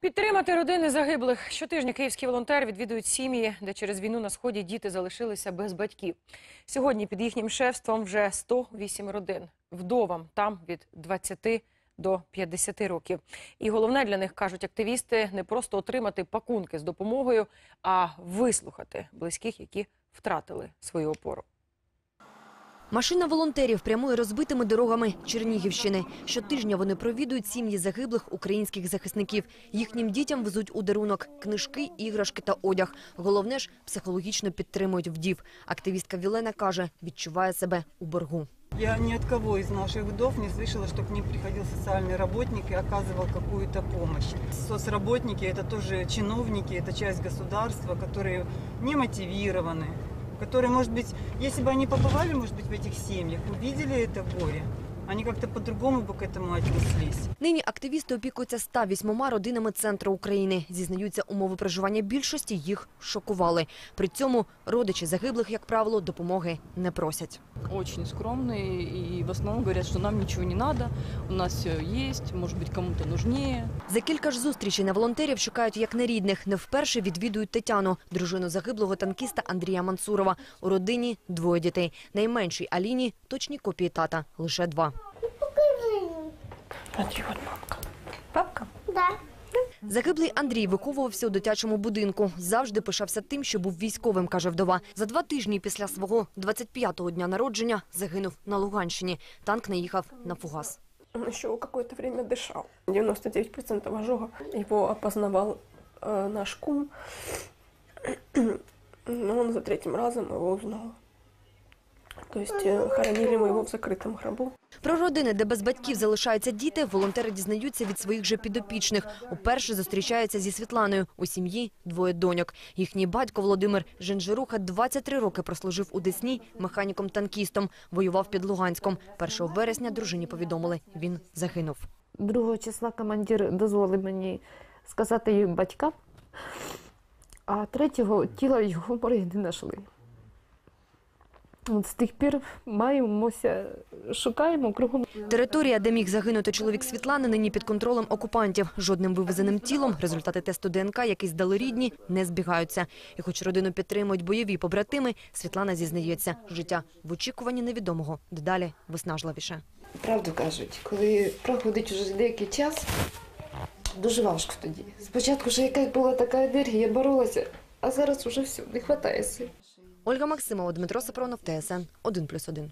Підтримати родини загиблих. Щотижня київські волонтери відвідують сім'ї, де через війну на сході діти залишилися без батьків. Сьогодні під їхнім шефством вже 108 родин. Вдовам там від 20 до 50 років. І головне для них, кажуть активісти, не просто отримати пакунки з допомогою, а вислухати близьких, які втратили свою опору. Машина волонтерів прямує розбитими дорогами Чернігівщини. Щотижня вони провідують сім'ї загиблих українських захисників. Їхнім дітям везуть у дарунок книжки, іграшки та одяг. Головне ж, психологічно підтримують вдів. Активістка Вілена каже, відчуває себе у боргу. Я ни от кого из наших вдов не слышала, что к ним приходил социальный работник и оказывал какую-то помощь. Соцработники – это тоже чиновники, это часть государства, которые не мотивированы, которые, может быть, если бы они побывали, может быть, в этих семьях, увидели это горе, они как-то по-другому бы к этому отнеслись. Нині активісти опікуються 108 родинами центру України. Зізнаються, умови проживання більшості їх шокували. При цьому родичі загиблих, як правило, допомоги не просять. очень скромные и в основном говорят, что нам ничего не надо, у нас все есть, может быть, кому-то нужнее. За кілька ж зустрічей на волонтерів шукають як нерідних. Не вперше відвідують Тетяну, дружину загиблого танкіста Андрія Мансурова. У родині двоє дітей. Найменшій Аліні точні копії тата – лише два. Да. Загиблий Андрій виховувався у дитячому будинку. Завжди пишався тим, що був військовим, каже вдова. За два тижні після свого 25-го дня народження загинув на Луганщині. Танк наїхав на фугас. Он еще какое-то время дышал. 99% ожога. Его опознавал э, наш кум. Но он за третьим разом его узнал. То есть э, хоронили мы его в закрытом гробу. Про родини, де без батьків залишаються діти, волонтери дізнаються від своїх же підопічних. Уперше зустрічаються зі Світланою. У сім'ї двоє доньок. Їхній батько Володимир Женжируха 23 роки прослужив у Десні механіком-танкістом. Воював під Луганськом. 1 вересня дружині повідомили, він загинув. 2 числа командир дозволив мені сказати її батькам, а 3-го тіла його морги не знайшли. От з тих пір маємося, шукаємо кругом. Територія, де міг загинути чоловік Світлани, нині під контролем окупантів. Жодним вивезеним тілом результати тесту ДНК, який здали рідні, не збігаються. І хоч родину підтримують бойові побратими, Світлана зізнається, життя в очікуванні невідомого дедалі виснажливіше. Правду кажуть, коли проходить уже деякий час, дуже важко тоді. Спочатку ж якась була така енергія, боролася, а зараз уже все, не вистачає сил. Ольга Максимова, Дмитро Сапронов, ТСН 1+,1.